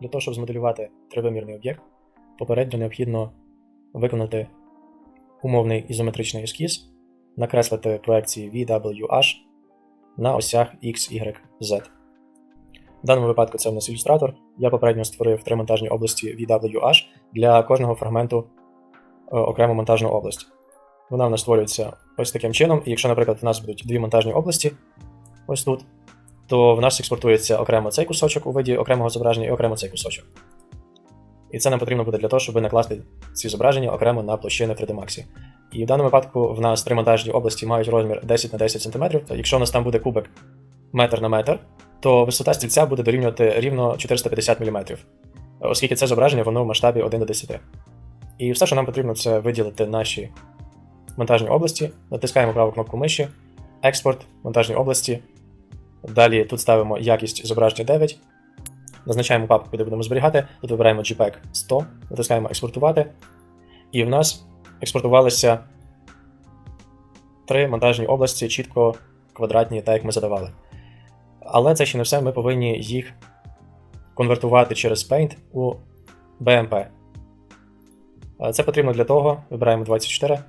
Для того, щоб змоделювати тривимірний об'єкт, попередньо необхідно виконати умовний ізометричний ескіз, накреслити проекції VWH на осях X, Y, Z. В даному випадку це у нас ілюстратор. Я попередньо створив три монтажні області VWH для кожного фрагменту е, окрему монтажну область. Вона в нас створюється ось таким чином, і якщо, наприклад, в нас будуть дві монтажні області, ось тут, то в нас експортується окремо цей кусочок у виді окремого зображення і окремо цей кусочок. І це нам потрібно буде для того, щоб накласти ці зображення окремо на площини 3D Max. І в даному випадку в нас три монтажні області мають розмір 10 на 10 см. то Якщо у нас там буде кубик метр на метр, то висота стільця буде дорівнювати рівно 450 мм, оскільки це зображення воно в масштабі 1 до 10. І все, що нам потрібно, це виділити наші монтажні області, натискаємо праву кнопку миші, експорт, монтажні області. Далі тут ставимо якість зображення 9, назначаємо папку, куди будемо зберігати. Тут вибираємо JPEG 100, натискаємо експортувати. І в нас експортувалися три монтажні області, чітко квадратні, так як ми задавали. Але це ще не все, ми повинні їх конвертувати через Paint у BMP. Це потрібно для того, вибираємо 24,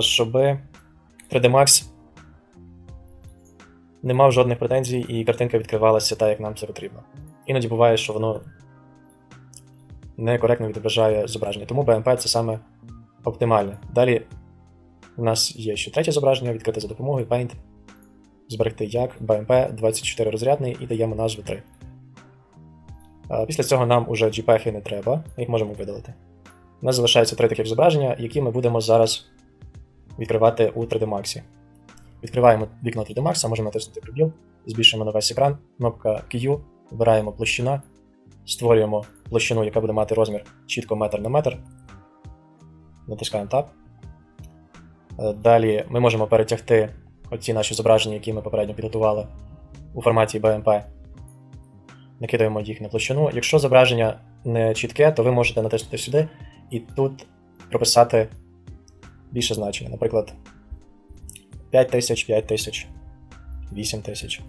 щоб 3D Max не мав жодних претензій, і картинка відкривалася так, як нам це потрібно. Іноді буває, що воно некоректно відображає зображення, тому BMP це саме оптимальне. Далі у нас є ще третє зображення, відкрите за допомогою Paint. Зберегти як BMP 24 розрядний і даємо назву 3. Після цього нам уже JPEG не треба, їх можемо видалити. У нас залишається три таких зображення, які ми будемо зараз відкривати у 3D Max. Відкриваємо вікно 3D Max, можемо натиснути прибіл, збільшуємо на весь екран, кнопка Q, вибираємо площина, створюємо площину, яка буде мати розмір чітко метр на метр. Натискаємо Tab. Е, Далі ми можемо перетягти оці наші зображення, які ми попередньо підготували у форматі BMP. Накидаємо їх на площину. Якщо зображення не чітке, то ви можете натиснути сюди і тут прописати більше значення. Наприклад, 5000, 5000, 8000.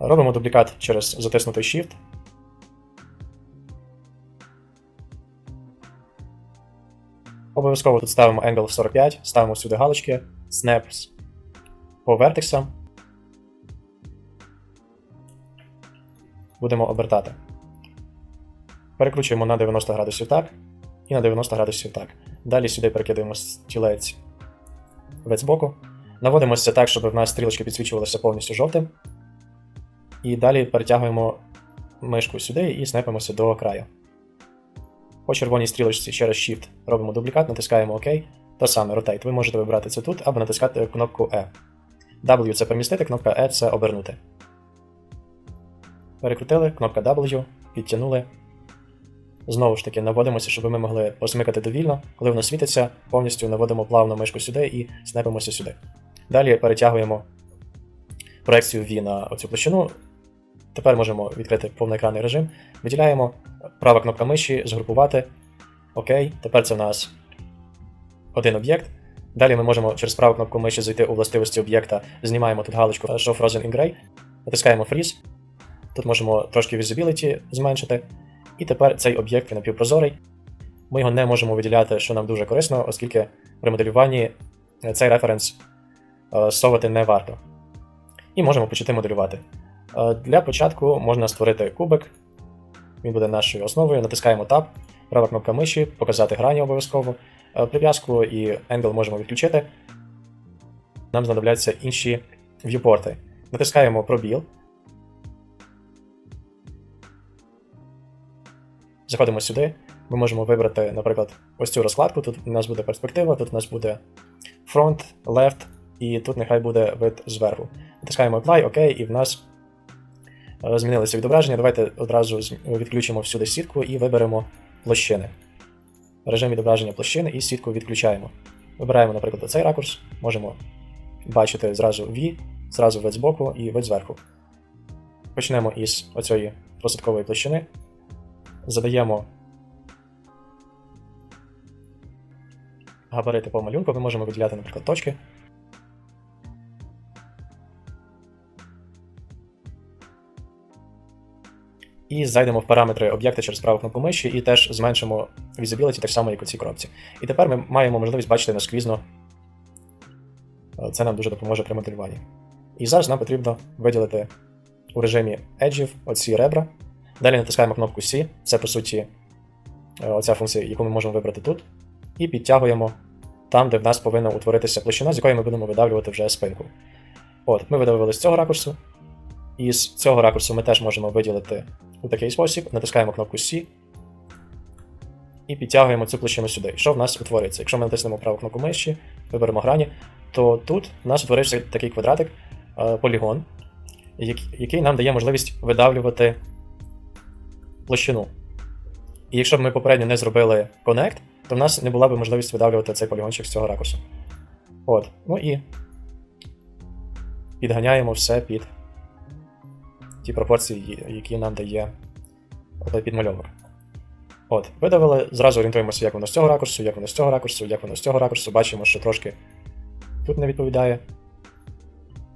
Робимо дублікат через затиснутий Shift. Обов'язково тут ставимо Angle 45, ставимо сюди галочки, Snaps по вертексам. Будемо обертати. Перекручуємо на 90 градусів так і на 90 градусів так. Далі сюди перекидаємо стілець вид збоку. Наводимося так, щоб в нас стрілочки підсвічувалися повністю жовтим. І далі перетягуємо мишку сюди і снепимося до краю. По червоній стрілочці через Shift робимо дублікат, натискаємо ОК. То саме Rotate. Ви можете вибрати це тут або натискати кнопку E. W це помістити, кнопка E це обернути. Перекрутили, кнопка W, підтягнули. Знову ж таки, наводимося, щоб ми могли посмикати довільно. Коли воно світиться, повністю наводимо плавно мишку сюди і снепимося сюди. Далі перетягуємо проекцію V на оцю площину. Тепер можемо відкрити повноекранний режим. Виділяємо права кнопка миші, згрупувати. Окей, тепер це у нас один об'єкт. Далі ми можемо через праву кнопку миші зайти у властивості об'єкта, знімаємо тут галочку Show Frozen in Gray, натискаємо Freeze. Тут можемо трошки visibility зменшити. І тепер цей об'єкт він напівпрозорий. Ми його не можемо виділяти, що нам дуже корисно, оскільки при моделюванні цей референс е, совати не варто. І можемо почати моделювати. Е, Для початку можна створити кубик. Він буде нашою основою. Натискаємо Tab, права кнопка миші, показати грані обов'язково. Е, Прив'язку і Angle можемо відключити. Нам знадобляться інші в'юпорти. Натискаємо пробіл. Заходимо сюди. Ми можемо вибрати, наприклад, ось цю розкладку. Тут у нас буде перспектива, тут у нас буде front, left, і тут нехай буде вид зверху. Натискаємо Apply, OK, і в нас е, змінилося відображення. Давайте одразу відключимо всюди сітку і виберемо площини. Режим відображення площини і сітку відключаємо. Вибираємо, наприклад, цей ракурс, можемо бачити зразу V, зразу вид збоку і вид зверху. Почнемо із оцієї посадкової площини задаємо габарити по малюнку, ми можемо виділяти, наприклад, точки. І зайдемо в параметри об'єкта через праву кнопку миші і теж зменшимо visibility так само, як у цій кропці. І тепер ми маємо можливість бачити насквізно. Е, це нам дуже допоможе при моделюванні. І зараз нам потрібно виділити у режимі еджів оці ребра. Далі натискаємо кнопку C, це по суті е, оця функція, яку ми можемо вибрати тут, і підтягуємо там, де в нас повинна утворитися площина, з якої ми будемо видавлювати вже спинку. От, ми видавили з цього ракурсу. І з цього ракурсу ми теж можемо виділити у такий спосіб, натискаємо кнопку C і підтягуємо цю площину сюди. Що в нас утворюється? Якщо ми натиснемо праву кнопку миші, виберемо грані, то тут в нас утворився такий квадратик, е, полігон, який нам дає можливість видавлювати площину. І якщо б ми попередньо не зробили Connect, то в нас не була б можливість видавлювати цей полігончик з цього ракурсу. От. Ну і підганяємо все під ті пропорції, які нам дає підмальовок. От, видавили, зразу орієнтуємося, як воно з цього ракурсу, як воно з цього ракурсу, як воно з цього ракурсу. Бачимо, що трошки тут не відповідає.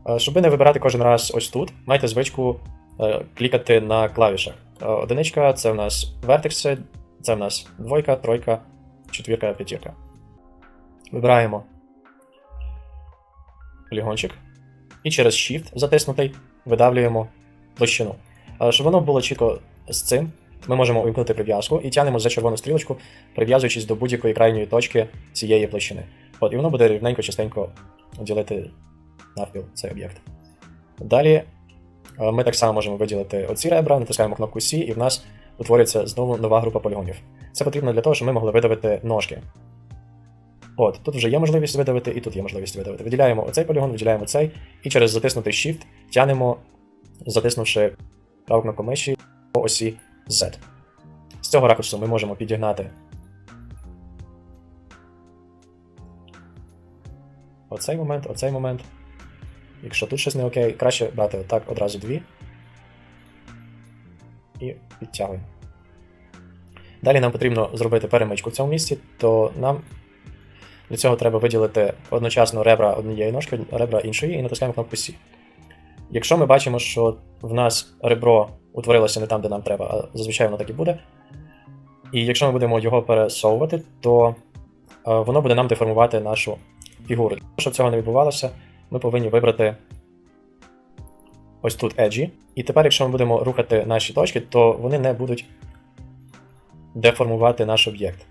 Е, Щоб не вибирати кожен раз ось тут, майте звичку е, клікати на клавішах. Одиничка це в нас вертекси, це в нас двойка, тройка, четвірка, п'ятірка. Вибираємо полігончик. І через Shift затиснутий видавлюємо площину. Щоб воно було чітко з цим, ми можемо увімкнути прив'язку і тягнемо за червону стрілочку, прив'язуючись до будь-якої крайньої точки цієї площини. От, і воно буде рівненько, частенько ділити навпіл цей об'єкт. Далі ми так само можемо виділити оці ребра, натискаємо кнопку C, і в нас утворюється знову нова група полігонів. Це потрібно для того, щоб ми могли видавити ножки. От, тут вже є можливість видавити, і тут є можливість видавити. Виділяємо оцей полігон, виділяємо цей, і через затиснутий Shift тянемо, затиснувши праву кнопку миші по осі Z. З цього ракурсу ми можемо підігнати оцей момент, оцей момент. Якщо тут щось не окей, краще брати отак одразу дві. І підтягуємо. Далі нам потрібно зробити перемичку в цьому місці, то нам для цього треба виділити одночасно ребра однієї ножки, ребра іншої, і натискаємо кнопку C. Якщо ми бачимо, що в нас ребро утворилося не там, де нам треба, а зазвичай воно так і буде. І якщо ми будемо його пересовувати, то е, воно буде нам деформувати нашу фігуру. Щоб цього не відбувалося, ми повинні вибрати ось тут Edge. І тепер, якщо ми будемо рухати наші точки, то вони не будуть деформувати наш об'єкт.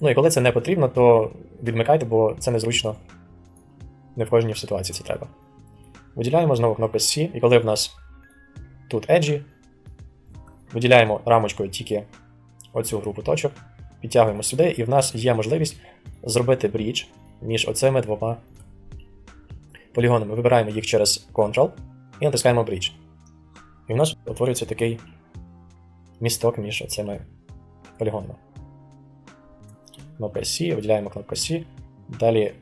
Ну і коли це не потрібно, то відмикайте, бо це незручно. Не в кожній ситуації це треба. Виділяємо знову кнопку C, і коли в нас тут Edge, виділяємо рамочкою тільки оцю групу точок, підтягуємо сюди, і в нас є можливість зробити брідж між оцими двома полігонами. Вибираємо їх через Ctrl і натискаємо Bridge. І в нас утворюється такий місток між оцими полігонами. Кнопка C, виділяємо кнопку C. Далі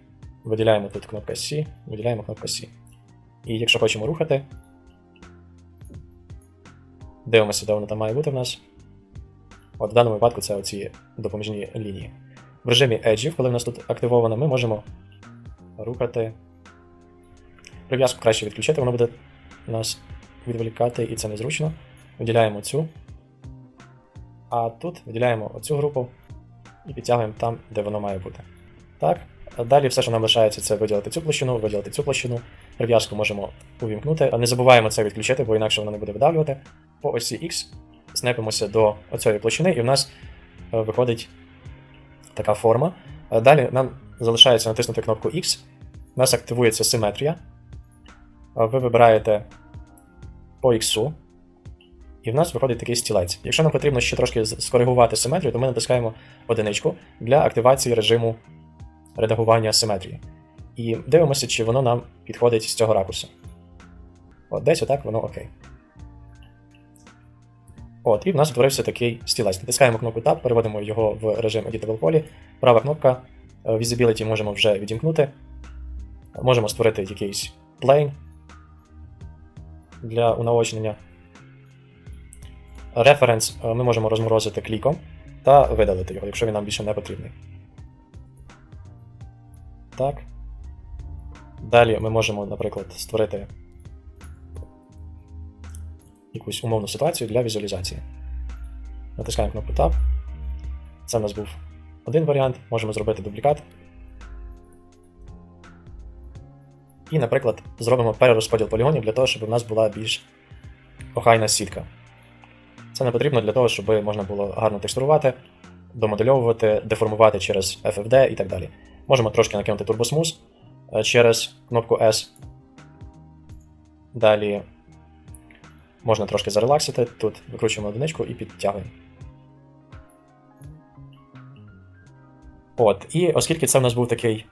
виділяємо тут кнопка C, виділяємо кнопку C. І якщо хочемо рухати, дивимося, де воно там має бути в нас. От в даному випадку це оці допоміжні лінії. В режимі Edge, коли в нас тут активовано, ми можемо рухати. Прив'язку краще відключити, воно буде нас відволікати, і це незручно. Виділяємо цю. А тут виділяємо оцю групу і підтягуємо там, де воно має бути. Так. Далі все, що нам лишається, це виділити цю площину, виділити цю площину. Прив'язку можемо увімкнути. Не забуваємо це відключити, бо інакше воно не буде видавлювати. По осі X снепимося до оцієї площини, і в нас е, виходить така форма. Е, Далі нам залишається натиснути кнопку X. У нас активується симетрія. Ви вибираєте по X, і в нас виходить такий стілець. Якщо нам потрібно ще трошки скоригувати симетрію, то ми натискаємо одиничку для активації режиму редагування симетрії. І дивимося, чи воно нам підходить з цього ракурсу. От десь отак воно окей. От, і в нас утворився такий стілець. Натискаємо кнопку Tab, переводимо його в режим Editable Poly. Права кнопка е, Visibility можемо вже відімкнути. Можемо створити якийсь plane для унаочнення. Референс е, ми можемо розморозити кліком та видалити його, якщо він нам більше не потрібний. Так. Далі ми можемо, наприклад, створити якусь умовну ситуацію для візуалізації. Натискаємо кнопку Tab. Це в нас був один варіант. Можемо зробити дублікат. І, наприклад, зробимо перерозподіл полігонів для того, щоб у нас була більш охайна сітка. Це не потрібно для того, щоб можна було гарно текстурувати, домодельовувати, деформувати через FFD і так далі. Можемо трошки накинути турбосмуз е, через кнопку S. Далі можна трошки зарелаксити. Тут викручуємо одиничку і підтягуємо. От, і оскільки це в нас був такий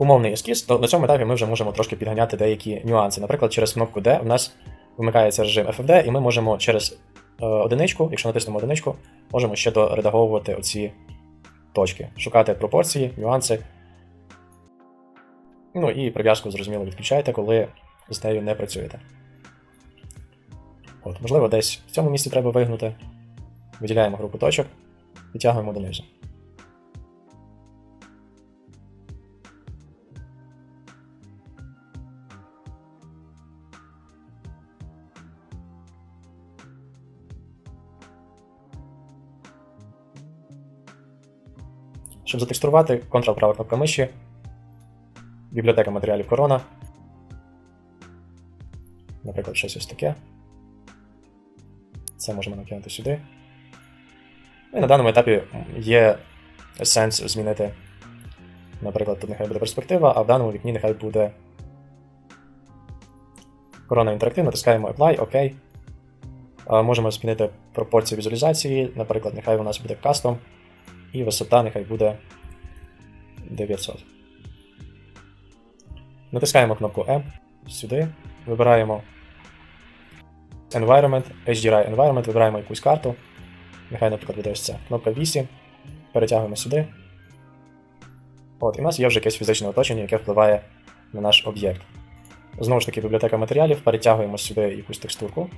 умовний ескіз, то на цьому етапі ми вже можемо трошки підганяти деякі нюанси. Наприклад, через кнопку D у нас вимикається режим FFD, і ми можемо через е, одиничку, якщо натиснемо одиничку, можемо ще доредаговувати оці точки, шукати пропорції, нюанси. Ну і прив'язку, зрозуміло, відключаєте, коли з нею не працюєте. От, можливо, десь в цьому місці треба вигнути. Виділяємо групу точок, відтягуємо донизу. Щоб затекстурувати, Ctrl права кнопка миші, бібліотека матеріалів корона. Наприклад, щось ось таке. Це можемо накинути сюди. Ну і на даному етапі є сенс змінити. Наприклад, тут нехай буде перспектива, а в даному вікні нехай буде корона інтерактив, натискаємо Apply, OK. Можемо змінити пропорції візуалізації, наприклад, нехай у нас буде кастом, і висота нехай буде 900. Натискаємо кнопку M сюди, вибираємо Environment, HDRI Environment, вибираємо якусь карту. Нехай, наприклад, буде ось ця. Кнопка 8. Перетягуємо сюди. От, і в нас є вже якесь фізичне оточення, яке впливає на наш об'єкт. Знову ж таки, бібліотека матеріалів, перетягуємо сюди якусь текстурку.